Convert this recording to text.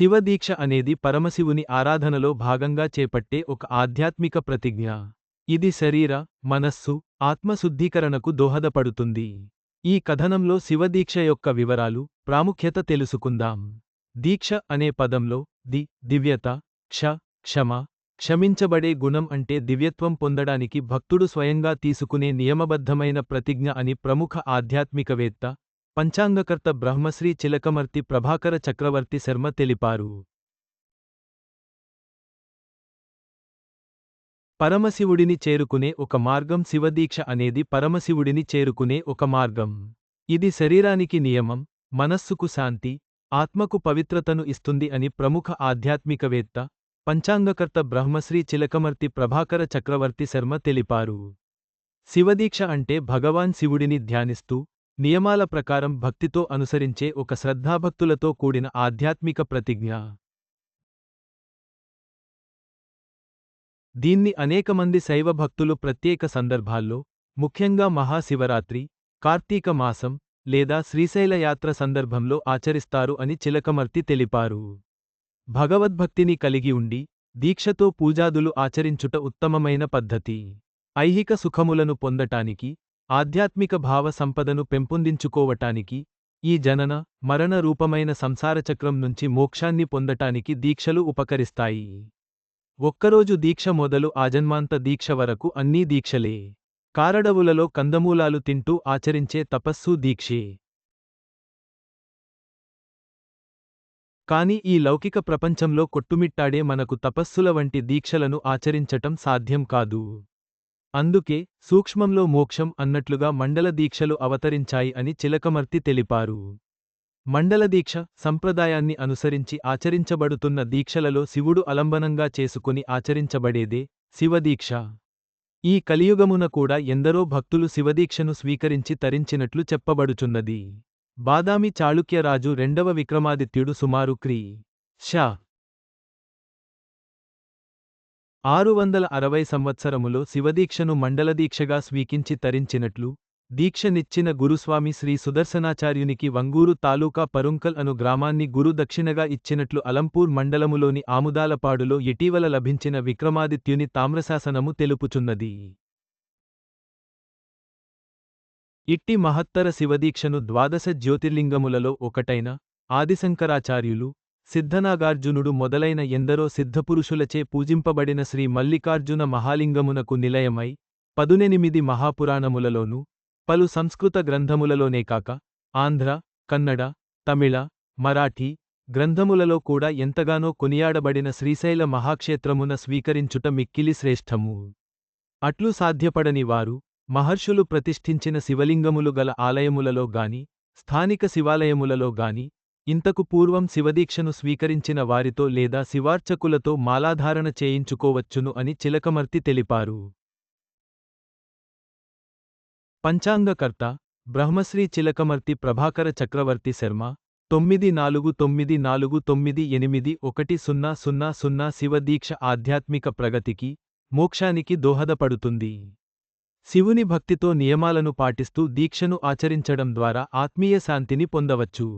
శివదీక్ష అనేది పరమశివుని ఆరాధనలో భాగంగా చేపట్టే ఒక ఆధ్యాత్మిక ప్రతిజ్ఞ. ఇది శరీర మనస్సు ఆత్మశుద్ధీకరణకు దోహదపడుతుంది. ఈ కథనంలో శివదీక్ష యొక్క వివరాలు ప్రాముఖ్యత తెలుసుకుందాం. దీక్ష అనే పదంలో ది దివ్యత క్ష క్షమ క్షమించబడే గుణం అంటే దివ్యత్వం పొందడానికి భక్తుడు స్వయంగా తీసుకునే నియమబద్ధమైన ప్రతిజ్ఞ అని ప్రముఖ ఆధ్యాత్మికవేత్త పంచాంగకర్త బ్రహ్మశ్రీ చిలకమర్తి ప్రభాకర చక్రవర్తి శర్మ తెలిపారు. పరమశివుడిని చేరుకునే ఒక మార్గం శివదీక్ష అనేది పరమశివుడిని చేరుకునే ఒక మార్గం. ఇది శరీరానికి నియమం మనస్సుకు శాంతి ఆత్మకు పవిత్రతను ఇస్తుంది అని ప్రముఖ ఆధ్యాత్మికవేత్త పంచాంగకర్త బ్రహ్మశ్రీ చిలకమర్తి ప్రభాకర చక్రవర్తి శర్మ తెలిపారు. శివదీక్ష అంటే భగవాన్ శివుడిని ధ్యానిస్తూ నియమాల ప్రకారం భక్తితో అనుసరించే ఒక శ్రద్ధాభక్తులతో కూడిన ఆధ్యాత్మిక ప్రతిజ్ఞ. దీన్ని అనేకమంది శైవ భక్తులు ప్రత్యేక సందర్భాల్లో ముఖ్యంగా మహాశివరాత్రి కార్తీక మాసం లేదా శ్రీశైల యాత్ర సందర్భంలో ఆచరిస్తారు అని చిలకమర్తి తెలిపారు. భగవద్భక్తిని కలిగి ఉండి దీక్షతో పూజాదులు ఆచరించుట ఉత్తమమైన పద్ధతి. ఐహిక సుఖములను పొందటానికి ఆధ్యాత్మిక భావ సంపదను పెంపొందించుకోవటానికి ఈ జనన మరణ రూపమైన సంసారచక్రం నుంచి మోక్షాన్ని పొందటానికి దీక్షలు ఉపకరిస్తాయి. ఒక్కరోజు దీక్ష మొదలు ఆజన్మాంత దీక్ష వరకు అన్నీ దీక్షలే. కారడవులలో కందమూలాలు తింటూ ఆచరించే తపస్సు దీక్షే. కాని ఈ లౌకిక ప్రపంచంలో కొట్టుమిట్టాడే మనకు తపస్సుల వంటి దీక్షలను ఆచరించటం సాధ్యం కాదు. అందుకే సూక్ష్మంలో మోక్షం అన్నట్లుగా మండల దీక్షలు అవతరించాయి అని చిలకమర్తి తెలిపారు. మండలదీక్ష సంప్రదాయాన్ని అనుసరించి ఆచరించబడుతున్న దీక్షలలో శివుడు అలంబనంగా చేసుకుని ఆచరించబడేదే శివదీక్ష. ఈ కలియుగమున కూడా ఎందరో భక్తులు శివదీక్షను స్వీకరించి తరించినట్లు చెప్పబడుచున్నది. బాదామి చాళుక్యరాజు రెండవ విక్రమాదిత్యుడు సుమారు క్రీ. షా. ఆరు వందల అరవై సంవత్సరములో శివదీక్షను మండలదీక్షగా స్వీకించి తరించినట్లు దీక్షనిచ్చిన గురుస్వామి శ్రీ సుదర్శనాచార్యునికి వంగూరు తాలూకా పరుంకల్ అను గ్రామాన్ని గురు దక్షిణగా ఇచ్చినట్లు అలంపూర్ మండలములోని ఆముదాలపాడులో ఇటీవల లభించిన విక్రమాదిత్యుని తామ్రశాసనము తెలుపుచున్నది. ఇట్టి మహత్తర శివదీక్షను ద్వాదశ జ్యోతిర్లింగములలో ఒకటైన ఆదిశంకరాచార్యులు సిద్ధనాగార్జునుడు మొదలైన ఎందరో సిద్ధపురుషులచే పూజింపబడిన శ్రీ మల్లికార్జున మహాలింగమునకు నిలయమై పదునెనిమిది మహాపురాణములలోనూ పలు సంస్కృత గ్రంథములలోనే కాక ఆంధ్ర కన్నడ తమిళ మరాఠీ గ్రంథములలో కూడా ఎంతగానో కొనియాడబడిన శ్రీశైల మహాక్షేత్రమున స్వీకరించుట మిక్కిలి శ్రేష్టము అట్లు సాధ్యపడని వారు మహర్షులు ప్రతిష్ఠించిన శివలింగములు గల ఆలయములలో గాని స్థానిక శివాలయములలో గాని ఇంతకు పూర్వం శివదీక్షను స్వీకరించిన వారితో లేదా శివార్చకులతో మాలాధారణ చేయించుకోవచ్చును అని చిలకమర్తి తెలిపారు. పంచాంగకర్త బ్రహ్మశ్రీ చిలకమర్తి ప్రభాకర చక్రవర్తి శర్మ తొమ్మిది నాలుగు తొమ్మిది నాలుగు తొమ్మిది ఎనిమిది ఒకటి సున్నా సున్నా సున్నా శివదీక్ష ఆధ్యాత్మిక ప్రగతికి మోక్షానికి దోహదపడుతుంది. శివుని భక్తితో నియమాలను పాటిస్తూ దీక్షను ఆచరించడం ద్వారా ఆత్మీయ శాంతిని పొందవచ్చు.